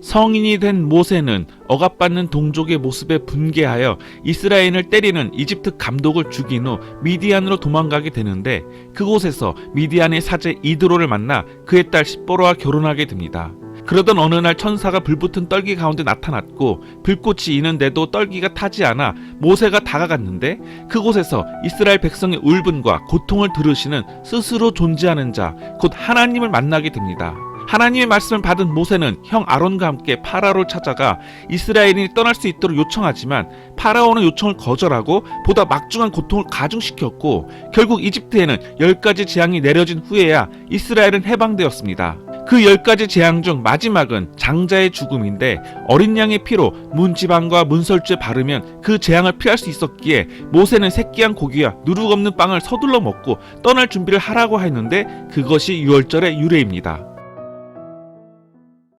성인이 된 모세는 억압받는 동족의 모습에 분개하여 이스라엘을 때리는 이집트 감독을 죽인 후 미디안으로 도망가게 되는데 그곳에서 미디안의 사제 이드로를 만나 그의 딸 십보로와 결혼하게 됩니다. 그러던 어느 날 천사가 불붙은 떨기 가운데 나타났고 불꽃이 있는데도 떨기가 타지 않아 모세가 다가갔는데 그곳에서 이스라엘 백성의 울분과 고통을 들으시는 스스로 존재하는 자 곧 하나님을 만나게 됩니다. 하나님의 말씀을 받은 모세는 형 아론과 함께 파라오를 찾아가 이스라엘이 떠날 수 있도록 요청하지만 파라오는 요청을 거절하고 보다 막중한 고통을 가중시켰고 결국 이집트에는 열 가지 재앙이 내려진 후에야 이스라엘은 해방되었습니다. 그 열 가지 재앙 중 마지막은 장자의 죽음인데 어린 양의 피로 문지방과 문설주에 바르면 그 재앙을 피할 수 있었기에 모세는 새끼양 고기와 누룩 없는 빵을 서둘러 먹고 떠날 준비를 하라고 했는데 그것이 유월절의 유래입니다.